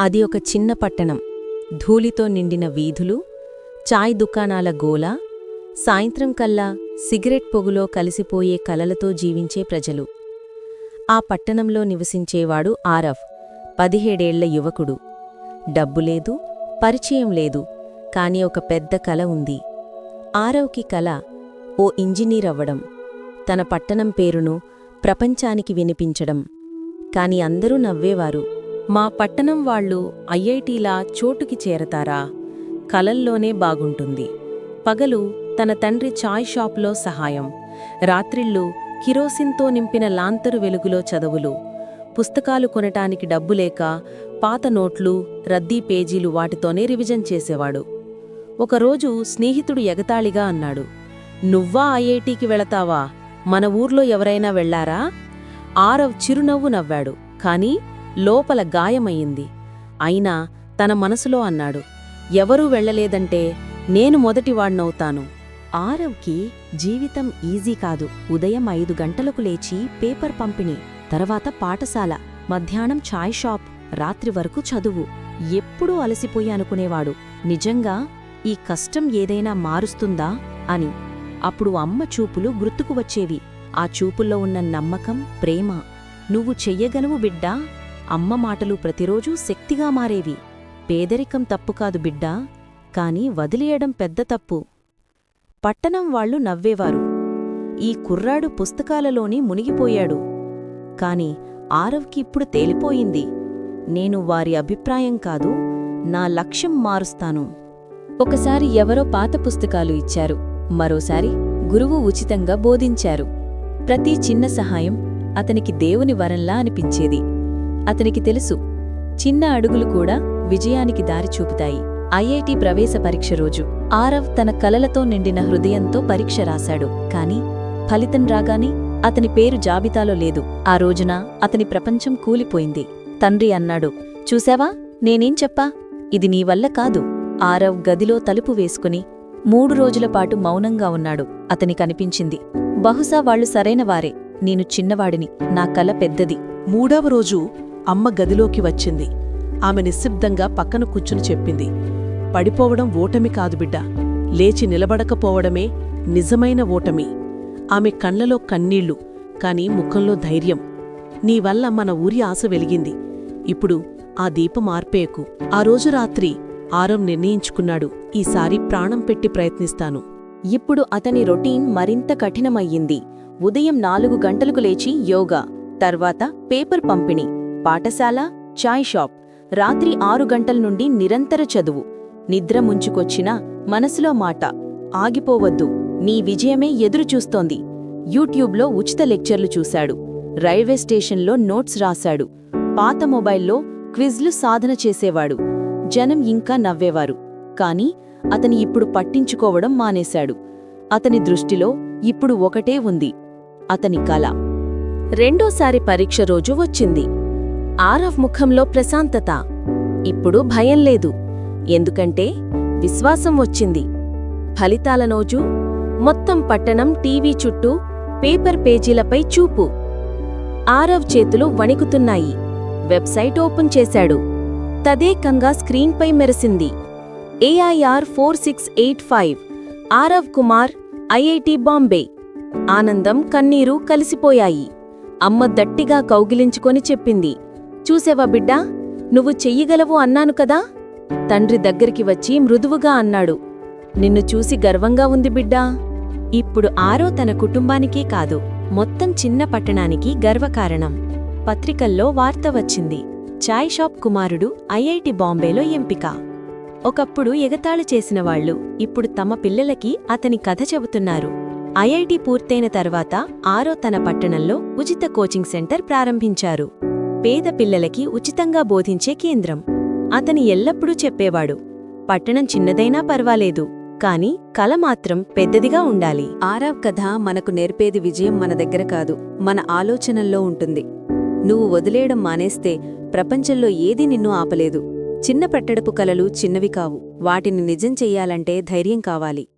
అది ఒక చిన్న పట్టణం. ధూళితో నిండిన వీధులు చాయ్ దుకాణాల గోల సాయంత్రం కల్లా సిగరెట్ పొగులో కలిసిపోయే కలలతో జీవించే ప్రజలు. ఆ పట్టణంలో నివసించేవాడు ఆరవ్ పదిహేడేళ్ళ యువకుడు. డబ్బు లేదు పరిచయం లేదు కాని ఒక పెద్ద కల ఉంది. ఆరవ్కి కల ఓ ఇంజనీర్ అవ్వడం తన పట్టణం పేరును ప్రపంచానికి వినిపించడం కాని అందరూ నవ్వేవారు. మా పట్టణం వాళ్ళు ఐఐటీలా చోటుకి చేరతారా? కలల్లోనే బాగుంటుంది. పగలు తన తండ్రి చాయ్ షాప్లో సహాయం. రాత్రిళ్ళు కిరోసిన్తో నింపిన లాంతరు వెలుగులో చదువులు. పుస్తకాలు కొనటానికి డబ్బు లేక పాత నోట్లు రద్దీ పేజీలు వాటితోనే రివిజన్ చేసేవాడు. ఒకరోజు స్నేహితుడు ఎగతాళిగా అన్నాడు నువ్వా ఐఐటీకి వెళతావా? మన ఊర్లో ఎవరైనా వెళ్ళారా? ఆరవ్ చిరునవ్వు నవ్వాడు కానీ లోపల గాయమయ్యింది. అయినా తన మనసులో అన్నాడు ఎవరూ వెళ్ళలేదంటే నేను మొదటివాణ్ణవుతాను. ఆరవ్కి జీవితం ఈజీ కాదు. ఉదయం ఐదు గంటలకు లేచి పేపర్ పంపిణీ తర్వాత పాఠశాల మధ్యాహ్నం ఛాయ్ షాప్ రాత్రి వరకు చదువు. ఎప్పుడూ అలసిపోయి అనుకునేవాడు. నిజంగా ఈ కష్టం ఏదైనా మారుస్తుందా? అని. అప్పుడు అమ్మ చూపులు గుర్తుకు వచ్చేవి. ఆ చూపుల్లో ఉన్న నమ్మకం ప్రేమ. నువ్వు చెయ్యగలవు బిడ్డా. అమ్మ మాటలు ప్రతిరోజూ శక్తిగా మారేవి. పేదరికం తప్పు కాదు బిడ్డా కాని వదిలేయడం పెద్ద తప్పు. పట్టణం వాళ్ళు నవ్వేవారు. ఈ కుర్రాడు పుస్తకాలలోని మునిగిపోయాడు. కాని ఆరవ్కి ఇప్పుడు తేలిపోయింది. నేను వారి అభిప్రాయం కాదు నా లక్ష్యం మారుస్తాను. ఒకసారి ఎవరో పాత పుస్తకాలు ఇచ్చారు. మరోసారి గురువు ఉచితంగా బోధించారు. ప్రతి చిన్న సహాయం అతనికి దేవుని వరంలా అనిపించేది. అతనికి తెలుసు. చిన్న అడుగులు కూడా విజయానికి దారి చూపుతాయి. ఐఐటి ప్రవేశ పరీక్ష రోజు. ఆరవ్ తన కలలతో నిండిన హృదయంతో పరీక్ష రాశాడు. కాని ఫలితం రాగానే అతని పేరు జాబితాలో లేదు. ఆ రోజున అతని ప్రపంచం కూలిపోయింది. తండ్రి అన్నాడు చూశావా? నేనేం చెప్పా? ఇది నీ వల్ల కాదు. ఆరవ్ గదిలో తలుపు వేసుకుని మూడు రోజుల పాటు మౌనంగా ఉన్నాడు. అతని కనిపించింది బహుశా వాళ్ళు సరైనవారే నేను చిన్నవాడిని. నా కల పెద్దది. మూడవ రోజు అమ్మ గదిలోకి వచ్చింది. ఆమె నిశ్శబ్దంగా పక్కన కూర్చుని చెప్పింది. పడిపోవడం ఓటమి కాదు బిడ్డ. లేచి నిలబడకపోవడమే నిజమైన ఓటమి. ఆమె కళ్ళలో కన్నీళ్ళు కాని ముఖంలో ధైర్యం. నీవల్ల మన ఊరి ఆశ వెలిగింది. ఇప్పుడు ఆ దీపం ఆర్పేయకు. ఆ రోజు రాత్రి ఆరం నిర్ణయించుకున్నాడు. ఈసారి ప్రాణం పెట్టి ప్రయత్నిస్తాను. ఇప్పుడు అతని రొటీన్ మరింత కఠినమయ్యింది. ఉదయం నాలుగు గంటలకు లేచి యోగా తర్వాత పేపర్ పంపిణీ. పాఠశాల చాయ్ షాప్. రాత్రి ఆరు గంటల నుండి నిరంతర చదువు. నిద్ర ముంచుకొచ్చిన మనసులో మాట. ఆగిపోవద్దు. నీ విజయమే ఎదురుచూస్తోంది యూట్యూబ్లో ఉచిత లెక్చర్లు చూశాడు. రైల్వే స్టేషన్లో నోట్స్ రాశాడు. పాత మొబైల్లో క్విజ్లు సాధన చేసేవాడు. జనం ఇంకా నవ్వేవారు. కాని అతని ఇప్పుడు పట్టించుకోవడం మానేశాడు. అతని దృష్టిలో ఇప్పుడు ఒకటే ఉంది. అతని కల. రెండోసారి పరీక్ష రోజు వచ్చింది. ఆరవ్ ముఖంలో ప్రశాంతత. ఇప్పుడు భయం లేదు. ఎందుకంటే విశ్వాసం వచ్చింది. ఫలితాల రోజు మొత్తం పట్టణం టీవీ చుట్టూ పేపర్ పేజీలపై చూపు. ఆరవ్ చేతులు వణికుతున్నాయి. వెబ్సైట్ ఓపెన్ చేశాడు. తదేకంగా స్క్రీన్పై మెరిసింది. AIR four six eight five Aarav Kumar IIT Bombay. ఆనందం కన్నీరు కలిసిపోయాయి. అమ్మ దట్టిగా కౌగిలించుకొని చెప్పింది. చూసేవా బిడ్డా? నువ్వు చెయ్యగలవు అన్నాను కదా? తండ్రి దగ్గరికి వచ్చి మృదువుగా అన్నాడు. నిన్ను చూసి గర్వంగా ఉంది బిడ్డా. ఇప్పుడు ఆరో తన కుటుంబానికే కాదు మొత్తం చిన్న పట్టణానికి గర్వకారణం. పత్రికల్లో వార్త వచ్చింది. చాయ్ షాప్ కుమారుడు ఐఐటి బాంబేలో ఎంపిక. ఒకప్పుడు ఎగతాళి చేసిన వాళ్ళు ఇప్పుడు తమ పిల్లలకి అతని కథ చెబుతున్నారు. ఐఐటి పూర్తయిన తర్వాత ఆరో తన పట్టణంలో ఉచిత కోచింగ్ సెంటర్ ప్రారంభించారు. పేద పిల్లలకి ఉచితంగా బోధించే కేంద్రం. అతని ఎల్లప్పుడూ చెప్పేవాడు పట్టణం చిన్నదైనా పర్వాలేదు కాని కల మాత్రం పెద్దదిగా ఉండాలి. ఆరావ్ కథ మనకు నేర్పేది విజయం మన దగ్గర కాదు మన ఆలోచనల్లో ఉంటుంది. నువ్వు వదిలేయడం మానేస్తే ప్రపంచంలో ఏదీ నిన్ను ఆపలేదు. చిన్న పట్టడపు కలలు చిన్నవి కావు వాటిని నిజం చెయ్యాలంటే ధైర్యం కావాలి.